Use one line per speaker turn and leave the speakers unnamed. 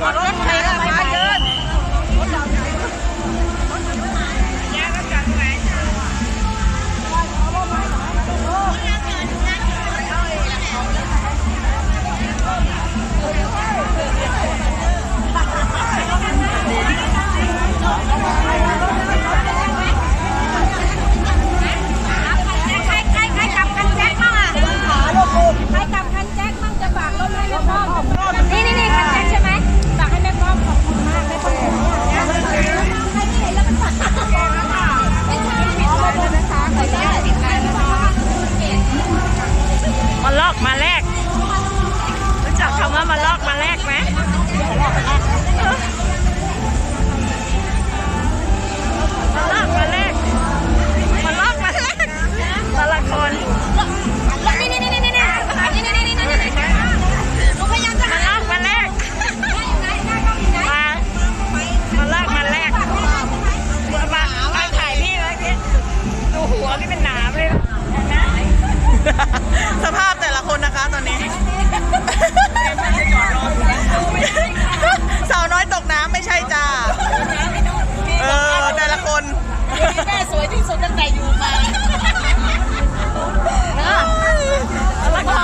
ঘটনা แม่สวยที่สุดตั้งแต่อยู่มาเนอะแล้วก็